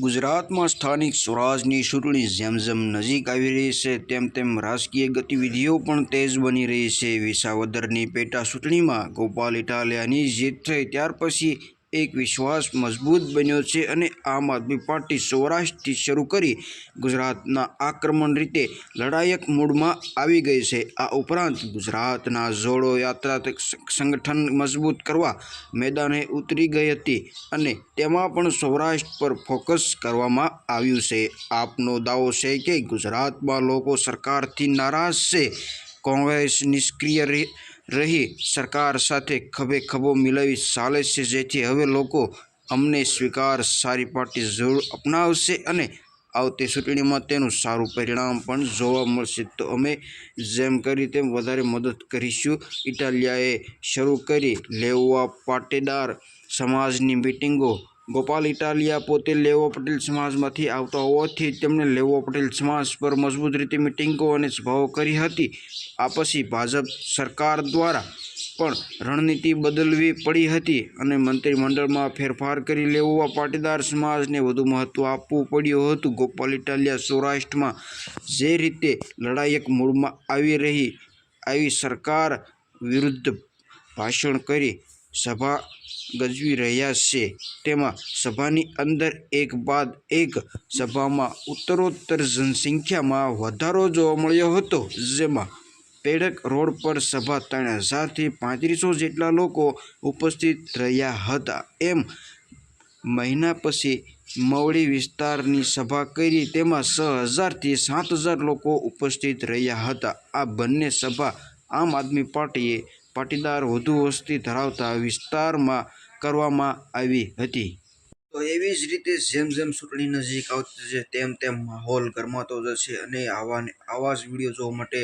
ગુજરાતમાં સ્થાનિક સ્વરાજની ચૂંટણી જેમ જેમ નજીક આવી રહી છે, તેમ તેમ રાજકીય ગતિવિધિઓ પણ તેજ બની રહી છે. વિસાવદરની પેટા ચૂંટણીમાં ગોપાલ ઇટાલિયાની જીત થઈ, ત્યાર પછી એક વિશ્વાસ મજબૂત બન્યો છે અને આમ આદમી પાર્ટી સૌરાષ્ટ્રથી શરૂ કરી ગુજરાતના આક્રમણ રીતે લડાયક મૂડમાં આવી ગઈ છે. આ ઉપરાંત ગુજરાતના જોડો યાત્રા સંગઠન મજબૂત કરવા મેદાને ઉતરી ગઈ હતી અને તેમાં પણ સૌરાષ્ટ્ર પર ફોકસ કરવામાં આવ્યું છે. આપનો દાવો છે કે ગુજરાતમાં લોકો સરકારથી નારાજ છે. કોંગ્રેસ નિષ્ક્રિય રહી સરકાર સાથે ખભે ખભો મિલાવી ચાલે છે, જેથી હવે લોકો અમને સ્વીકાર સારી પાર્ટી જરૂર અપનાવશે અને આવતી ચૂંટણીમાં તેનું સારું પરિણામ પણ જોવા મળશે. તો અમે જેમ કરી તેમ વધારે મદદ કરીશું. ઇટાલિયાએ શરૂ કરી લેવા પાટીદાર સમાજની મિટિંગો ગોપાલ ઇટાલિયા પોતે લેવો પટેલ સમાજમાંથી આવતા હોવાથી તેમણે લેવો પટેલ સમાજ પર મજબૂત રીતે મિટિંગો અને સભાઓ કરી હતી. આ પછી ભાજપ સરકાર દ્વારા પણ રણનીતિ બદલવી પડી હતી અને મંત્રીમંડળમાં ફેરફાર કરી લેવા પાટીદાર સમાજને વધુ મહત્ત્વ આપવું પડ્યું હતું. ગોપાલ ઇટાલિયા સૌરાષ્ટ્રમાં જે રીતે લડાયક મૂળમાં આવી રહી, આવી સરકાર વિરુદ્ધ ભાષણ કરી સભા ગજવી રહ્યા છે. તેમાં સભાની અંદર એક બાદ એક સભામાં ઉત્તરોત્તર જનસંખ્યામાં વધારો જોવા મળ્યો હતો, જેમાં પેડક રોડ પર સભા ત્રણ હજારથી પાંત્રીસો જેટલા લોકો ઉપસ્થિત રહ્યા હતા. એમ મહિના પછી મવડી વિસ્તારની સભા કરી, તેમાં છ હજારથી સાત હજાર લોકો ઉપસ્થિત રહ્યા હતા. આ બંને સભા આમ આદમી પાર્ટીએ પાટીદાર વધુ વસ્તી ધરાવતા વિસ્તારમાં કરવામાં આવી હતી. તો એવી જ રીતે જેમ જેમ ચૂંટણી નજીક આવતી છે તેમ તેમ માહોલ ગરમાતો જશે અને આવા આવા જ વીડિયો જોવા માટે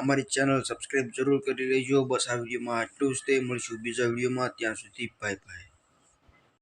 અમારી ચેનલ સબસ્ક્રાઈબ જરૂર કરી લેજો. બસ આ વિડીયોમાં આટલું જ. તે મળીશું બીજા વિડીયોમાં. ત્યાં સુધી બાય બાય